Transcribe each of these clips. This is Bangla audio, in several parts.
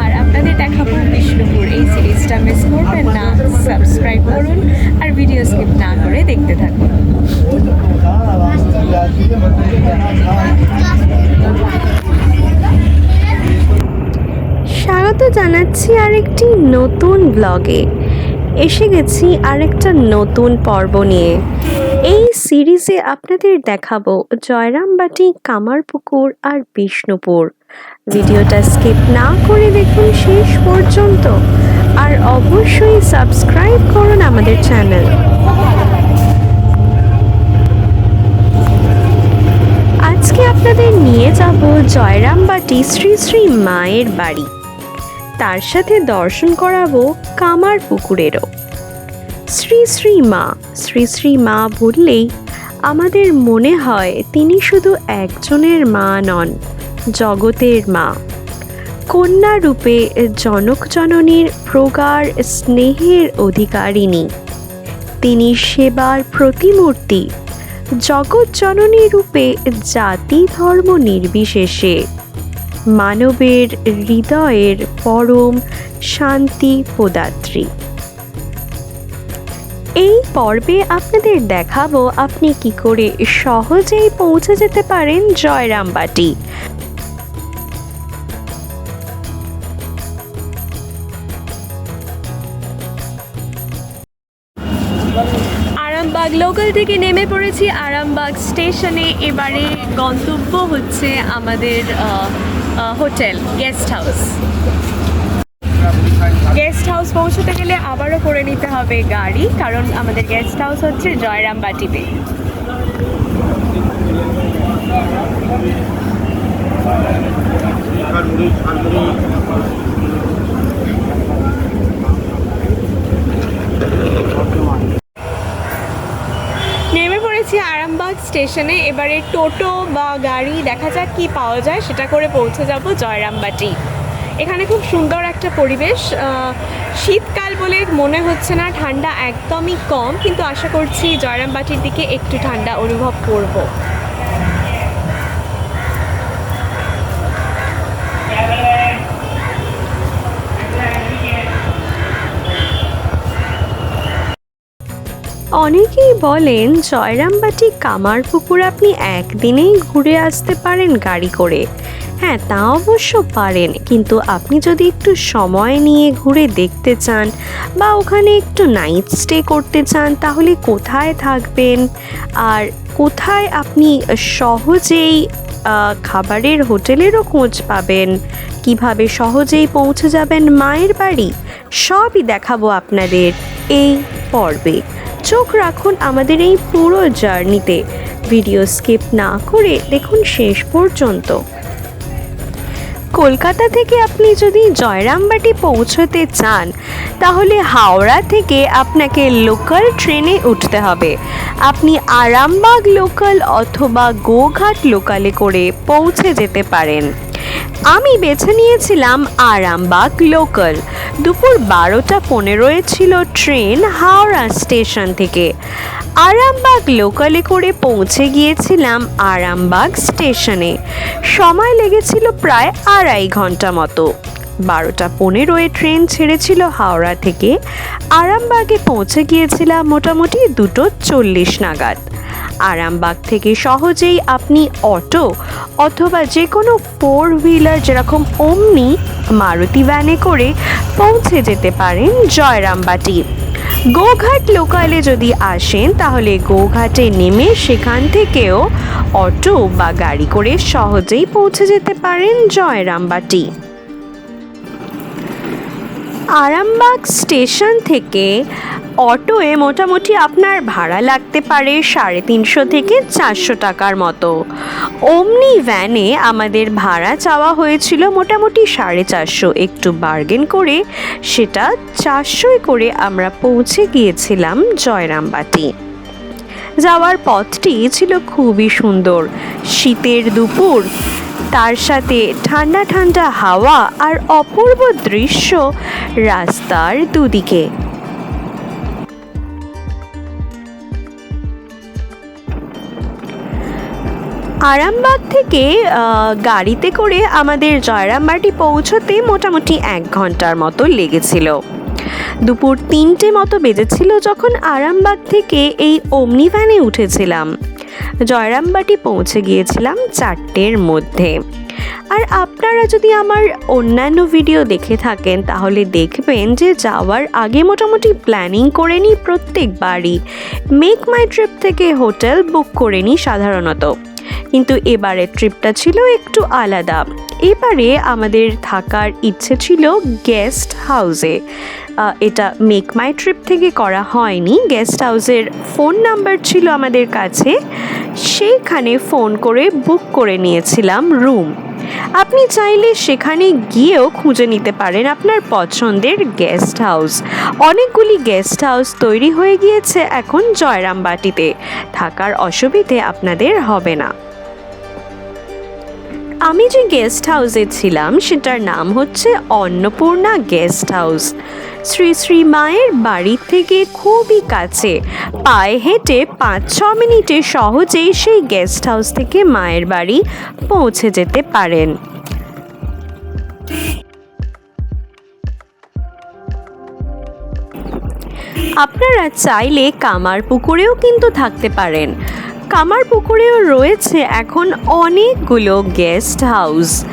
আর আপনাদের দেখাবো বিষ্ণুপুর। এই সিরিজটা মিস করবেন না সাবস্ক্রাইব করুন আর ভিডিও স্কিপ না করে দেখতে থাকুন। স্বাগত জানাচ্ছি আরেকটি নতুন ব্লগে এসে গেছি আরেকটা নতুন পর্ব নিয়ে। এই সিরিজে আপনাদের দেখাবো জয়রামবাটি, কামারপুকুর আর বিষ্ণুপুর। ভিডিওটা স্কিপ না করে দেখুন শেষ পর্যন্ত, আর অবশ্যই সাবস্ক্রাইব করুন আমাদের চ্যানেল। আজকে আপনাদের নিয়ে যাব জয়রামবাটি শ্রী শ্রী মায়ের বাড়ি। তার সাথে দর্শন করাবো কামার পুকুরেরও। শ্রী শ্রী মা, শ্রী শ্রী মা বললেই আমাদের মনে হয় তিনি শুধু একজনের মা নন। জগতের মা। কন্যা রূপে জনক জননীর প্রগাঢ় স্নেহের অধিকারিণী। তিনি সেবার প্রতিমূর্তি, জগৎ জননী রূপে জাতি ধর্ম নির্বিশেষে। মানবের হৃদয়ের পরম শান্তি প্রদাত্রী। এই পর্বে আপনাদের দেখাবো আপনি কি করে সহজেই পৌঁছে যেতে পারেন জয়রামবাটি। লোকাল থেকে নেমে পড়েছি আরামবাগ স্টেশনে। এবারে গন্তব্য হচ্ছে আমাদের hotel, guest house. Guest house পৌঁছতে গেলে আবারও করে নিতে হবে গাড়ি, কারণ আমাদের গেস্ট হাউস হচ্ছে জয়রামবাটিতে। নেমে পড়েছি আরামবাগ স্টেশনে এবারে টোটো বা গাড়ি দেখা যাক কি পাওয়া যায়, সেটা করে পৌঁছে যাব জয়রামবাটি। এখানে খুব সুন্দর একটা পরিবেশ। শীতকাল বলে মনে হচ্ছে না, ঠান্ডা একদমই কম, কিন্তু আশা করছি জয়রামবাটির দিকে একটু ঠান্ডা অনুভব করব। অনেকেই বলেন জয়রামবাটি কামারপুকুর আপনি একদিনেই ঘুরে আসতে পারেন গাড়ি করে। হ্যাঁ তা অবশ্য পারেন, কিন্তু আপনি যদি একটু সময় নিয়ে ঘুরে দেখতে চান বা ওখানে একটু নাইট স্টে করতে চান, তাহলে কোথায় থাকবেন? আর কোথায় আপনি সহজেই খাবারের হোটেলেরও খোঁজ পাবেন? কীভাবে সহজেই পৌঁছে যাবেন মায়ের বাড়ি? সবই দেখাবো আপনাদের এই পর্বে। চোখ রাখুন আমাদের এই পুরো জার্নিতে। ভিডিও স্কিপ না করে দেখুন শেষ পর্যন্ত। কলকাতা থেকে আপনি যদি জয়রামবাটি পৌঁছতে চান, তাহলে হাওড়া থেকে আপনাকে লোকাল ট্রেনে উঠতে হবে। আপনি আরামবাগ লোকাল অথবা গোঘাট লোকালে করে পৌঁছে যেতে পারেন। আমি বেছে নিয়েছিলাম আরামবাগ লোকাল দুপুর বারোটা পনেরোয় ছিল ট্রেন হাওড়া স্টেশন থেকে। আরামবাগ লোকালে করে পৌঁছে গিয়েছিলাম আরামবাগ স্টেশনে সময় লেগেছিল প্রায় আড়াই ঘণ্টা মতো। বারোটা পনেরোয় ট্রেন ছেড়েছিল হাওড়া থেকে। আরামবাগে পৌঁছে গিয়েছিলাম মোটামুটি দুটো চল্লিশ নাগাদ। আরামবাগ থেকে সহজেই আপনি অটো অথবা যে কোনো ফোর হুইলার যেরকম অমনি মারুতি ভ্যানে করে পৌঁছে যেতে পারেন জয়রামবাটি। গোঘাট লোকালে যদি আসেন, তাহলে গোঘাটে নেমে সেখান থেকেও অটো বা গাড়ি করে সহজেই পৌঁছে যেতে পারেন জয়রামবাটি। আরামবাগ স্টেশন থেকে অটোয়ে মোটামুটি আপনার ভাড়া লাগতে পারে সাড়ে তিনশো থেকে চারশো টাকার মতো। অমনি ভ্যানে আমাদের ভাড়া চাওয়া হয়েছিল মোটামুটি সাড়ে চারশো। একটু বার্গেন করে সেটা চারশোয় করে আমরা পৌঁছে গিয়েছিলাম জয়রামবাটি। যাওয়ার পথটি ছিল খুবই সুন্দর। শীতের দুপুর তার সাথে ঠান্ডা ঠান্ডা হাওয়া আর অপূর্ব দৃশ্য রাস্তার দুদিকে। আরামবাগ থেকে গাড়িতে করে আমাদের জয়রামবাটি পৌঁছতে মোটামুটি এক ঘণ্টার মতো লেগেছিল। দুপুর তিনটে মতো বেজেছিল যখন আরামবাগ থেকে এই অমনি ভ্যানে উঠেছিলাম। জয়রামবাটি পৌঁছে গিয়েছিলাম চারটের মধ্যে। আর আপনারা যদি আমার অন্যান্য ভিডিও দেখে থাকেন, তাহলে দেখবেন যে যাওয়ার আগে মোটামুটি প্ল্যানিং করে নিই প্রত্যেকবারই। মেক মাই ট্রিপ থেকে হোটেল বুক করে নিই সাধারণত। কিন্তু এবারের ট্রিপটা ছিল একটু আলাদা। এবারে আমাদের থাকার ইচ্ছে ছিল গেস্ট হাউসে এটা মেক মাই ট্রিপ থেকে করা হয়নি। গেস্ট হাউসের ফোন নাম্বার ছিল আমাদের কাছে। সেইখানে ফোন করে বুক করে নিয়েছিলাম রুম আপনি চাইলে সেখানে গিয়েও খুঁজে নিতে পারেন আপনার পছন্দের গেস্ট হাউস অনেকগুলি গেস্ট হাউস তৈরি হয়ে গিয়েছে এখন জয়রামবাটিতে। থাকার অসুবিধে আপনাদের হবে না। আমি যে গেস্ট হাউসে ছিলাম, সেটার নাম হচ্ছে অন্নপূর্ণা গেস্ট হাউস শ্রী শ্রী মায়ের বাড়ির থেকে খুবই কাছে। পায়ে হেঁটে পাঁচ ছ মিনিটে সহজেই সেই গেস্ট হাউস থেকে মায়ের বাড়ি পৌঁছে যেতে পারেন। আপনারা চাইলে কামার পুকুরেও কিন্তু থাকতে পারেন। কামার পুকুরেও রয়েছে এখন অনেকগুলো গেস্ট হাউস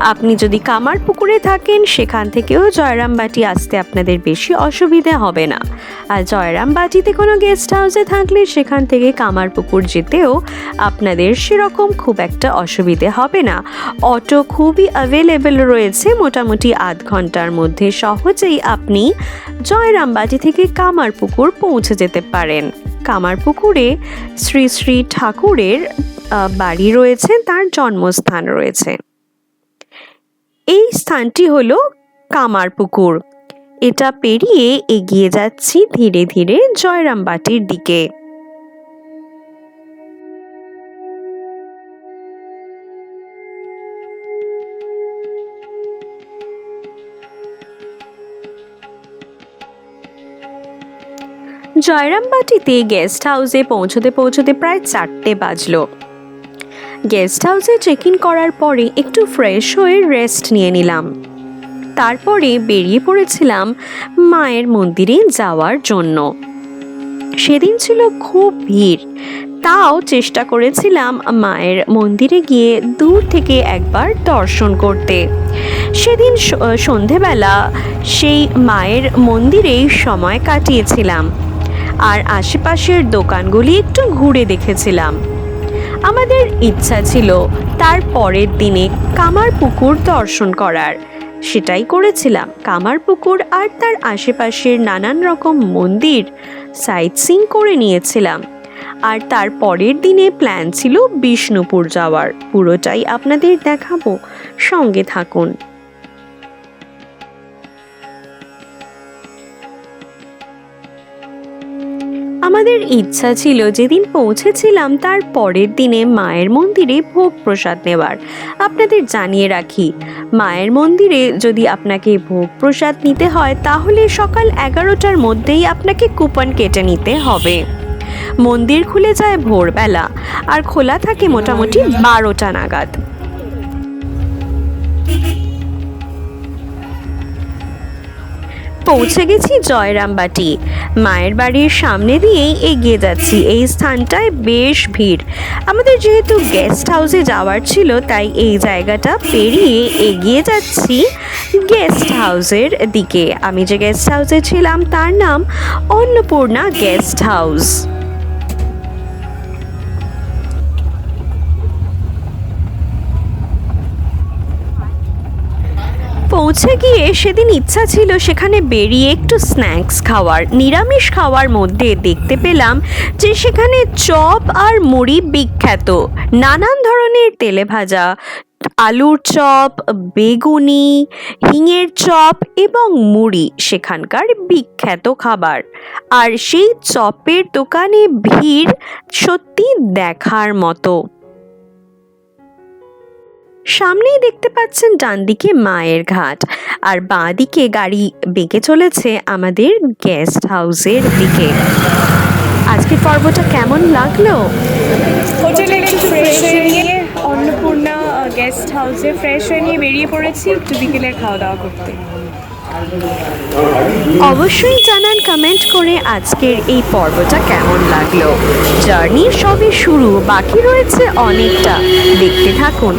আপনি যদি কামার পুকুরে থাকেন, সেখান থেকেও জয়রামবাটি আসতে আপনাদের বেশি অসুবিধে হবে না। আর জয়রামবাটিতে কোনো গেস্ট হাউসে থাকলে সেখান থেকে কামার পুকুর যেতেও আপনাদের সেরকম খুব একটা অসুবিধে হবে না। অটো খুবই অ্যাভেলেবেল রয়েছে, মোটামুটি আধ ঘণ্টার মধ্যে সহজেই আপনি জয়রামবাটি থেকে কামারপুকুর পৌঁছে যেতে পারেন। কামারপুকুরে শ্রী শ্রী ঠাকুরের বাড়ি রয়েছে, তার জন্মস্থান রয়েছে। এই স্থানটি হলো কামারপুকুর। এটা পেরিয়ে এগিয়ে যাচ্ছি ধীরে ধীরে জয়রামবাটির দিকে। জয়রামবাটিতে গেস্ট হাউসে পৌঁছতে পৌঁছতে প্রায় চারটে বাজলো। গেস্ট হাউসে চেক ইন করার পরে একটু ফ্রেশ হয়ে রেস্ট নিয়ে নিলাম। তারপরে বেরিয়ে পড়েছিলাম মায়ের মন্দিরে যাওয়ার জন্য। সেদিন ছিল খুব ভিড়। তাও চেষ্টা করেছিলাম মায়ের মন্দিরে গিয়ে দূর থেকে একবার দর্শন করতে। সেদিন সন্ধেবেলা সেই মায়ের মন্দিরেই সময় কাটিয়েছিলাম। আর আশেপাশের দোকানগুলি একটু ঘুরে দেখেছিলাম। আমাদের ইচ্ছা ছিল তার পরের দিনে কামার পুকুর দর্শন করার। সেটাই করেছিলাম। কামার পুকুর আর তার আশেপাশের নানান রকম মন্দির সাইট সিং করে নিয়েছিলাম। আর তার পরের দিনে প্ল্যান ছিল বিষ্ণুপুর যাওয়ার। পুরোটাই আপনাদের দেখাবো। সঙ্গে থাকুন। আমাদের ইচ্ছা ছিল যেদিন পৌঁছেছিলাম তার পরের দিনে মায়ের মন্দিরে ভোগ প্রসাদ নেওয়ার। আপনাদের জানিয়ে রাখি, মায়ের মন্দিরে যদি আপনাকে ভোগ প্রসাদ নিতে হয়, তাহলে সকাল এগারোটার মধ্যেই আপনাকে কুপন কেটে নিতে হবে। মন্দির খুলে যায় ভোরবেলা, আর খোলা থাকে মোটামুটি বারোটা নাগাদ। পৌঁছে গেছি জয়রামবাটি। মায়ের বাড়ির সামনে দিয়েই এগিয়ে যাচ্ছি। এই স্থানটায় বেশ ভিড়। আমাদের যেহেতু গেস্ট হাউসে যাওয়ার ছিল, তাই এই জায়গাটা পেরিয়ে এগিয়ে যাচ্ছি গেস্ট হাউসের দিকে। আমি যে গেস্ট হাউসে ছিলাম, তার নাম অন্নপূর্ণা গেস্ট হাউস। পৌঁছে গিয়ে সেদিন ইচ্ছা ছিল সেখানে বেরিয়ে একটু স্ন্যাক্স খাওয়ার, নিরামিষ খাওয়ার মধ্যে দেখতে পেলাম যে সেখানে চপ আর মুড়ি বিখ্যাত। নানান ধরনের তেলে ভাজা, আলুর চপ, বেগুনি, হিঙের চপ এবং মুড়ি সেখানকার বিখ্যাত খাবার। আর সেই চপের দোকানে ভিড় সত্যি দেখার মতো। সামনেই দেখতে পাচ্ছেন ডান দিকে মায়ের ঘাট। আর বাঁ দিকে গাড়ি বেঁকে চলেছে আমাদের গেস্ট হাউসের দিকে। আজকের পর্বটা কেমন লাগল? হোটেলে একটু ফ্রেশ হয়ে নিয়ে অন্নপূর্ণা গেস্ট হাউসে ফ্রেশ হয়ে নিয়ে বেরিয়ে পড়েছি একটু বিকেলের খাওয়া দাওয়া করতে। অবশ্যই জানান কমেন্ট করে আজকের এই পর্বটা কেমন লাগল। জার্নি সবে শুরু বাকি রয়েছে অনেকটা। দেখতে থাকুন।